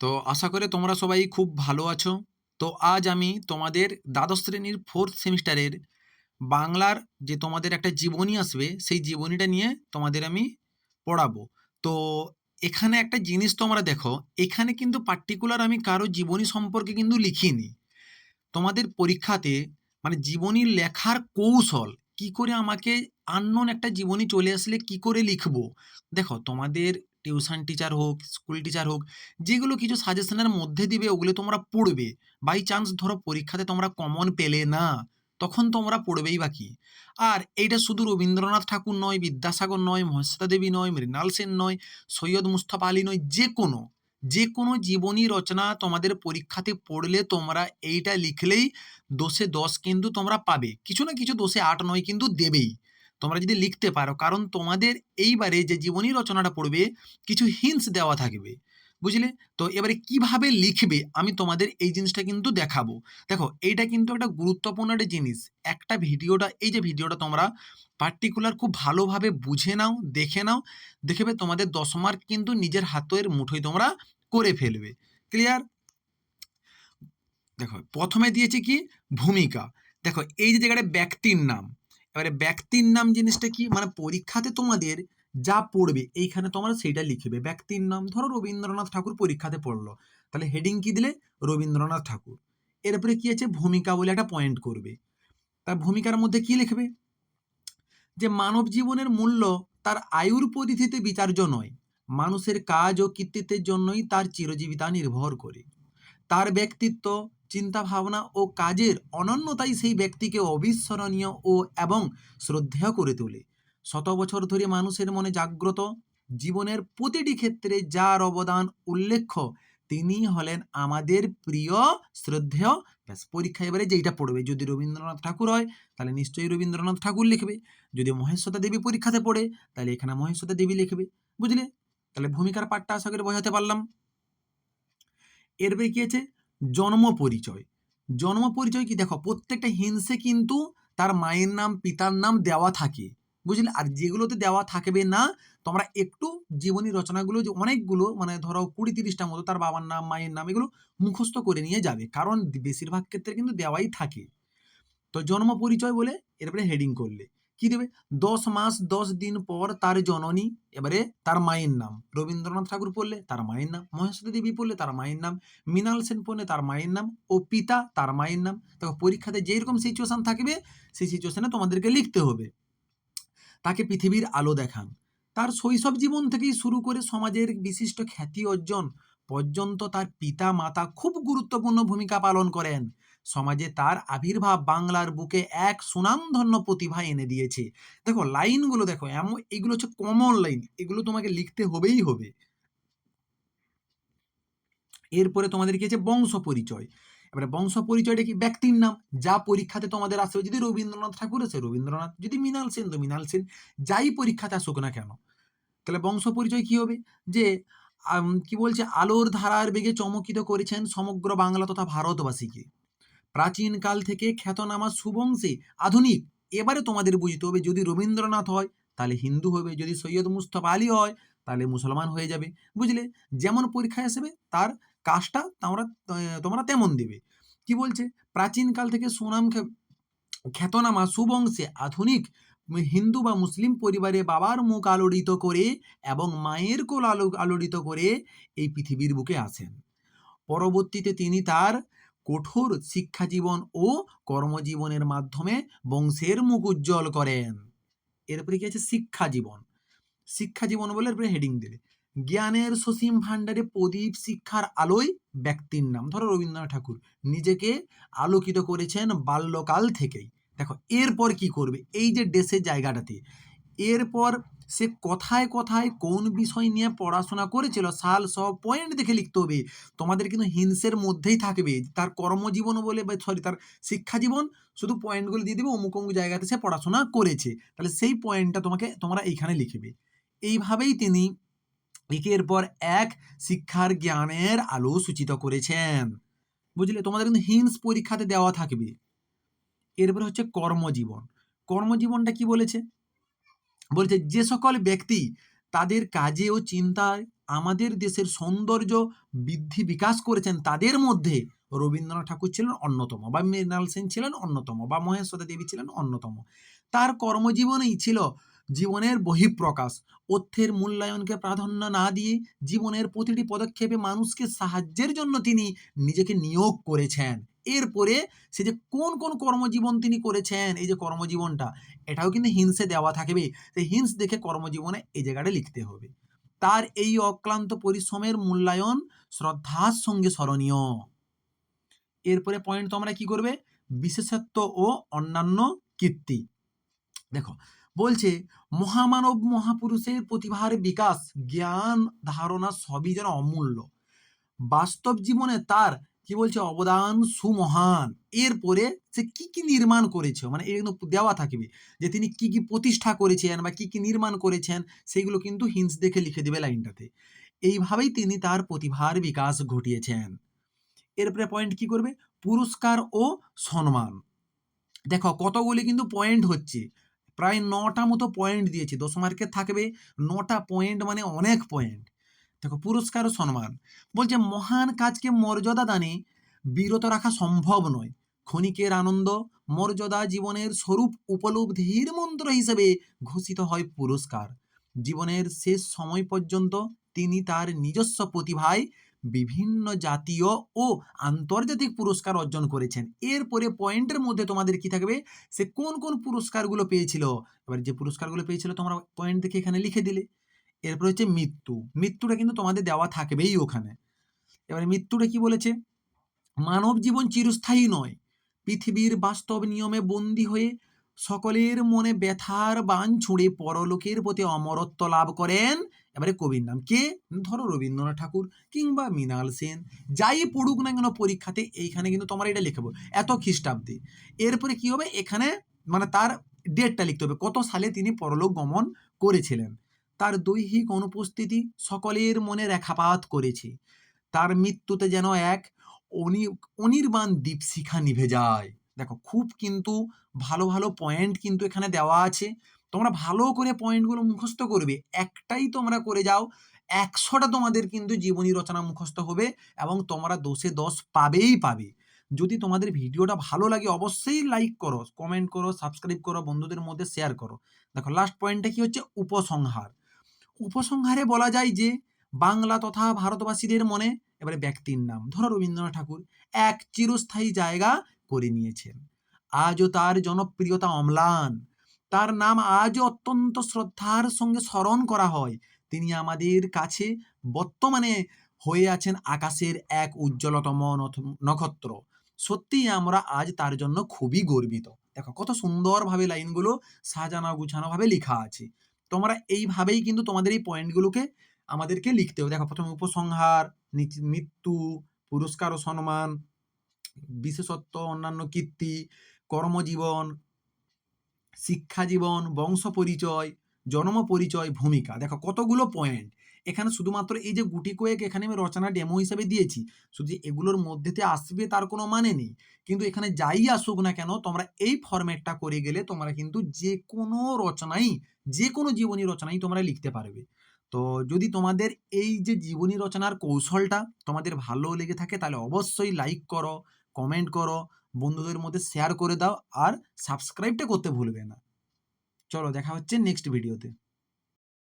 তো আশা করে তোমরা সবাই খুব ভালো আছো। তো আজ আমি তোমাদের দ্বাদশ শ্রেণির ফোর্থ সেমিস্টারের বাংলার যে তোমাদের একটা জীবনী আসবে, সেই জীবনীটা নিয়ে তোমাদের আমি পড়াবো। তো এখানে একটা জিনিস তোমরা দেখো, এখানে কিন্তু পার্টিকুলার আমি কারও জীবনী সম্পর্কে কিন্তু লিখিনি। তোমাদের পরীক্ষাতে মানে জীবনী লেখার কৌশল, কি করে আমাকে আননোন একটা জীবনী চলে আসলে কি করে লিখব? দেখো, তোমাদের টিউশন টিচার হোক, স্কুল টিচার হোক, যেগুলো কিছু সাজেশনের মধ্যে দিবে, ওগুলো তোমরা পড়বে। বাই চান্স ধরো পরীক্ষাতে তোমরা কমন পেলে না, তখন তোমরা পড়বেই বাকি আর এইটা শুধু রবীন্দ্রনাথ ঠাকুর নয়, বিদ্যাসাগর নয় মহেশ্বিতা দেবী নয়, মৃণাল সেন নয়, সৈয়দ মুস্তফা আলী নয় যে কোনো যে কোনো জীবনী রচনা তোমাদের পরীক্ষাতে পড়লে তোমরা এইটা লিখলেই দোষে দশ কিন্তু তোমরা পাবে। কিছু না কিছু দোষে আট নয় কিন্তু দেবেই। তোমরা যদি লিখতে পারো, কারণ তোমাদের এইবারে যে জীবনী রচনাটা পড়বে, কিছু হিন্টস দেওয়া থাকবে, বুঝলে? তো এবারে কীভাবে লিখবে, আমি তোমাদের এই জিনিসটা কিন্তু দেখাবো। দেখো, এইটা কিন্তু একটা গুরুত্বপূর্ণ একটা জিনিস। একটা ভিডিওটা, এই যে ভিডিওটা তোমরা পার্টিকুলার খুব ভালোভাবে বুঝে নাও, দেখে নাও দেখবে তোমাদের দশ মার্ক কিন্তু নিজের হাতের মুঠোয় তোমরা করে ফেলবে। ক্লিয়ার দেখো, প্রথমে দিয়েছি কি? ভূমিকা। দেখো, এই যে জায়গাটা ব্যক্তির নাম এবারে ব্যক্তির নাম জিনিসটা কি? মানে পরীক্ষাতে তোমাদের যা পড়বে, এইখানে তোমরা সেইটা লিখবে। ব্যক্তির নাম ধরো রবীন্দ্রনাথ ঠাকুর পরীক্ষাতে পড়ল। তাহলে হেডিং কি দিলে? রবীন্দ্রনাথ ঠাকুর। এরপরে কি আছে? ভূমিকা বলে একটা পয়েন্ট করবে। তার ভূমিকার মধ্যে কি লিখবে? যে মানব জীবনের মূল্য তার আয়ুর পরিধিতে বিচার্য নয়। মানুষের কাজ ও কৃতিত্বের জন্যই তার চিরজীবিতা নির্ভর করে। তার ব্যক্তিত্ব চিন্তা ভাবনা ও কাজের অনন্যতাই সেই ব্যক্তিকে অবিস্মরণীয় ও এবং শ্রদ্ধেয় করে তোলে। শত বছর ধরে মানুষের মনে জাগ্রত জীবনের প্রতিটি ক্ষেত্রে যার অবদান উল্লেখ্য, তিনি হলেন আমাদের প্রিয়, শ্রদ্ধেয়। ব্যাস, পরীক্ষা এবারে যেইটা পড়বে। যদি রবীন্দ্রনাথ ঠাকুর হয়, তাহলে নিশ্চয়ই রবীন্দ্রনাথ ঠাকুর লিখবে। যদি মহেশ্বতা দেবী পরীক্ষাতে পড়ে, তাহলে এখানে মহেশ্বতা দেবী লিখবে। বুঝলে? তাহলে ভূমিকার পাঠটা আশা করে বোঝাতে পারলাম। এরপরে কি আছে? জন্ম পরিচয়। জন্ম পরিচয় কি? দেখো, প্রত্যেকটা হিংসে কিন্তু তার মায়ের নাম, পিতার নাম দেওয়া থাকে। বুঝলে? আর যেগুলোতে দেওয়া থাকবে না, তোমরা একটু জীবনী রচনাগুলো যে অনেকগুলো মানে ধরো কুড়ি তিরিশটা মতো তার বাবার নাম, মায়ের নাম, এগুলো মুখস্থ করে নিয়ে যাবে। কারণ বেশিরভাগ ক্ষেত্রে কিন্তু দেওয়াই থাকে। তো জন্ম পরিচয় বলে এরপরে হেডিং করলে। কি দেবে? দশ মাস দশ দিন পর তার জননী, এবারে তার মায়ের নাম। রবীন্দ্রনাথ ঠাকুর পড়লে তার মায়ের নাম মহেশ্বরী দেবী পড়লে তার মায়ের নাম, মৃণাল সেন পড়লে তার মায়ের নাম ও পিতা তার মায়ের নাম। দেখো, পরীক্ষাতে যেরকম সিচুয়েশান থাকবে, সেই সিচুয়েশানে তোমাদেরকে লিখতে হবে। তাকে পৃথিবীর আলো দেখান। তার শৈশব জীবন থেকেই শুরু করে সমাজের বিশিষ্ট খ্যাতি অর্জন পর্যন্ত তার পিতা মাতা খুব গুরুত্বপূর্ণ ভূমিকা পালন করেন। সমাজে তার আবির্ভাব বাংলার বুকে এক সুনামধন্য প্রতিভা এনে দিয়েছে। দেখো, লাইনগুলো দেখো, এমন, এগুলো হচ্ছে কমন লাইন এগুলো তোমাকে লিখতে হবেই হবে। এরপরে তোমাদের কি আছে? বংশ পরিচয়। এবারে বংশ পরিচয়টা কি? ব্যক্তির নাম। যা পরীক্ষাতে তোমাদের আসবে। যদি রবীন্দ্রনাথ ঠাকুর আছে, রবীন্দ্রনাথ, যদি মৃণাল সেন, তো মৃণাল সেন, যাই পরীক্ষাতে আসুক না কেন, তাহলে বংশ পরিচয় কি হবে? যে কি বলছে? আলোর ধারার বেগে চমকিত করেছেন সমগ্র বাংলা তথা ভারতবাসীকে। প্রাচীনকাল থেকে খ্যাতনামা সুবংশী আধুনিক। এবারে তোমাদের বুঝতে হবে যদি রবীন্দ্রনাথ হয়, তাহলে হিন্দু হবে, যদি সৈয়দ মুস্তফা আলী হয়, তাহলে মুসলমান হয়ে যাবে। বুঝলে? যেমন পরীক্ষায় আসবে, তার কাজটা তোমরা তোমরা তেমন দেবে। কি বলছে? প্রাচীনকাল থেকে সুনাম খ্যা- খ্যাতনামা সুবংশে আধুনিক হিন্দু বা মুসলিম পরিবারে বাবার মুখ আলোড়িত করে এবং মায়ের কোল আলো, আলোড়িত করে এই পৃথিবীর বুকে আসেন। পরবর্তীতে তিনি তার কঠোর শিক্ষা জীবন ও কর্মজীবনের মাধ্যমে বংশের মুখ উজ্জ্বল করেন। এরপরে কি আছে? শিক্ষা জীবন শিক্ষা জীবন বলে এরপরে হেডিং দিলে। জ্ঞানের সসীম ভাণ্ডারে প্রদীপ শিক্ষার আলোয় ব্যক্তির নাম। ধরো রবীন্দ্রনাথ ঠাকুর। নিজেকে আলোকিত করেছেন বাল্যকাল থেকেই। দেখো, এরপর কি করবে? এই যে দেশের জায়গাটাতে। এরপর সে কথায় কথায় কোন বিষয় নিয়ে পড়াশোনা করেছিল, সাল সব পয়েন্ট দেখে লিখতে হবে। তোমাদের কিন্তু হিংসের মধ্যেই থাকবে। তার কর্মজীবন বলে বা সরি তার শিক্ষা জীবন শুধু পয়েন্টগুলো দিয়ে দেবে, অমুক অমুক জায়গাতে সে পড়াশোনা করেছে। তাহলে সেই পয়েন্টটা তোমাকে, তোমরা এইখানে লিখবে এইভাবেই তিনি একের পর এক শিক্ষার জ্ঞানের আলো সূচিত করেছেন। বুঝলে? তোমাদের কিন্তু হিন্স পরীক্ষাতে দেওয়া থাকবে। এরপরে হচ্ছে কর্মজীবন। কর্মজীবনটা কি বলেছে? বলেছে, যে সকল ব্যক্তি তাদের কাজে ও চিন্তায় আমাদের দেশের সৌন্দর্য বৃদ্ধি বিকাশ করেছেন, তাদের মধ্যে রবীন্দ্রনাথ ঠাকুর ছিলেন অন্যতম বা মৃণাল সেন ছিলেন অন্যতম বা মহেশ্বরী দেবী ছিলেন অন্যতম। তার কর্মজীবনেই ছিল জীবনের বহিঃপ্রকাশ। অর্থের মূল্যায়নকে প্রাধান্য না দিয়ে জীবনের প্রতিটি পদক্ষেপে মানুষকে সাহায্যের জন্য তিনি নিজেকে নিয়োগ করেছেন। এরপরে সে যে কোন কোন কর্মজীবন তিনি করেছেন, এই যে কর্মজীবনটা, এটাও কিন্তু হিন্সে দেওয়া থাকবে। সেই হিন্স দেখে কর্মজীবনে এই জায়গাটা লিখতে হবে। তার এই অক্লান্ত পরিশ্রমের মূল্যায়ন শ্রদ্ধার সঙ্গে স্মরণীয়। এরপরে পয়েন্ট তোমরা কি করবে? বিশেষত্ব ও অন্যান্য কীর্তি। দেখো, বলছে, মহামানব মহাপুরুষের প্রতিভার বিকাশ, জ্ঞান, ধারণা সবই যেন অমূল্য। বাস্তব জীবনে তার কি বলছে? অবদান সুমহান। এরপরে সে কি কি নির্মাণ করেছে? মানে এগুলো দেওয়া থাকবে যে তিনি কি কি প্রতিষ্ঠা করেছেন বা কি কি নির্মাণ করেছেন, সেইগুলো কিন্তু হিন্স দেখে লিখে দেবে লাইনটাতে। এইভাবেই তিনি তার প্রতিভার বিকাশ ঘটিয়েছেন। এরপরে পয়েন্ট কি করবে? পুরস্কার ও সম্মান দেখো, কতগুলি কিন্তু পয়েন্ট হচ্ছে। প্রায় নটা মতো পয়েন্ট দিয়েছে। দশ মার্কের থাকবে। নটা পয়েন্ট মানে অনেক পয়েন্ট দেখো, পুরস্কার ও সম্মান। বলছে, মহান কাজকে মর্যাদা দানে বিরত রাখা সম্ভব নয়। ক্ষণিকের আনন্দ মর্যাদা জীবনের স্বরূপ উপলব্ধির মন্ত্র হিসেবে ঘোষিত হয় পুরস্কার। জীবনের শেষ সময় পর্যন্ত তিনি তার নিজস্ব প্রতিভায় বিভিন্ন জাতীয় ও আন্তর্জাতিক পুরস্কার অর্জন করেছেন। এরপরে পয়েন্টের মধ্যে তোমাদের কি থাকবে? সে কোন কোন পুরস্কারগুলো পেয়েছিল? এবার যে পুরস্কারগুলো পেয়েছিল, তোমরা পয়েন্ট দেখে এখানে লিখে দিলে। এরপর হচ্ছে মৃত্যু। মৃত্যুটা কিন্তু তোমাদের দেওয়া থাকবেই ওখানে। এবারে মৃত্যুটা কি বলেছে? মানব জীবন চিরস্থায়ী নয়। পৃথিবীর বাস্তব নিয়মে বন্দী হয়ে সকলের মনে ব্যথার বান ছুঁড়ে পরলোকের প্রতি অমরত্ব লাভ করেন। এবারে কবির নাম কে? ধরো রবীন্দ্রনাথ ঠাকুর কিংবা মৃণাল সেন। যাই পড়ুক না কেন পরীক্ষাতে এইখানে কিন্তু তোমার এটা লিখব এত খ্রিস্টাব্দে। এরপরে কি হবে? এখানে মানে তার ডেটটা লিখতে হবে। কত সালে তিনি পরলোক গমন করেছিলেন? তার দৈহিক অনুপস্থিতি সকলের মনে রেখাপাত করেছে। তার মৃত্যুতে যেন এক অনি, অনির্বাণ দীপশিখা নিভে যায়। দেখো, খুব কিন্তু ভালো ভালো পয়েন্ট কিন্তু এখানে দেওয়া আছে। তোমরা ভালো করে পয়েন্টগুলো মুখস্থ করবে। একটাই তোমরা করে যাও, একশোটা তোমাদের কিন্তু জীবনী রচনা মুখস্থ হবে এবং তোমরা দোষে দশ পাবেই পাবে। যদি তোমাদের ভিডিওটা ভালো লাগে অবশ্যই লাইক করো কমেন্ট করো সাবস্ক্রাইব করো, বন্ধুদের মধ্যে শেয়ার করো। দেখো লাস্ট পয়েন্টটা কি হচ্ছে? উপসংহার। উপসংহারে বলা যায় যে, বাংলা তথা ভারতবাসীদের মনে এবারে ব্যক্তির নাম। ধরো রবীন্দ্রনাথ ঠাকুর এক চিরস্থায়ী জায়গা করে নিয়েছেন। আজও তার জনপ্রিয়তা অম্লান। তার নাম আজও অত্যন্ত শ্রদ্ধার সঙ্গে স্মরণ করা হয়। তিনি আমাদের কাছে বর্তমানে হয়ে আছেন আকাশের এক উজ্জ্বলতম নক্ষত্র। সত্যি আমরা আজ তার জন্য খুবই গর্বিত। দেখো কত সুন্দরভাবে লাইনগুলো সাজানো গুছানো ভাবে লেখা আছে। তোমরা এইভাবেই কিন্তু তোমাদের এই পয়েন্টগুলোকে আমাদেরকে লিখতে হবে। দেখো, প্রথমে উপসংহার মৃত্যু, পুরস্কার ও সম্মান বিশেষত্ব, অন্যান্য কীর্তি, কর্মজীবন শিক্ষা জীবন বংশ পরিচয়, জন্ম পরিচয়, ভূমিকা। দেখো, কতগুলো পয়েন্ট এখানে শুধুমাত্র এই যে গুটি কয়েক এখানে আমি রচনা ডেমো হিসেবে দিয়েছি, শুধু এগুলোর মধ্যেতে আসবে তার কোনো মানে নেই। কিন্তু এখানে যাই আসুক না কেন, তোমরা এই ফরম্যাটটা করে গেলে তোমরা কিন্তু যে কোনো রচনাই, যে কোনো জীবনী রচনাই তোমরা লিখতে পারবে। তো যদি তোমাদের এই যে জীবনী রচনার কৌশলটা তোমাদের ভালো লেগে থাকে, তাহলে অবশ্যই লাইক করো কমেন্ট করো, বন্ধুদের মধ্যে শেয়ার করে দাও, আর সাবস্ক্রাইবটা করতে ভুলবে না। চলো, দেখা হচ্ছে নেক্সট ভিডিওতে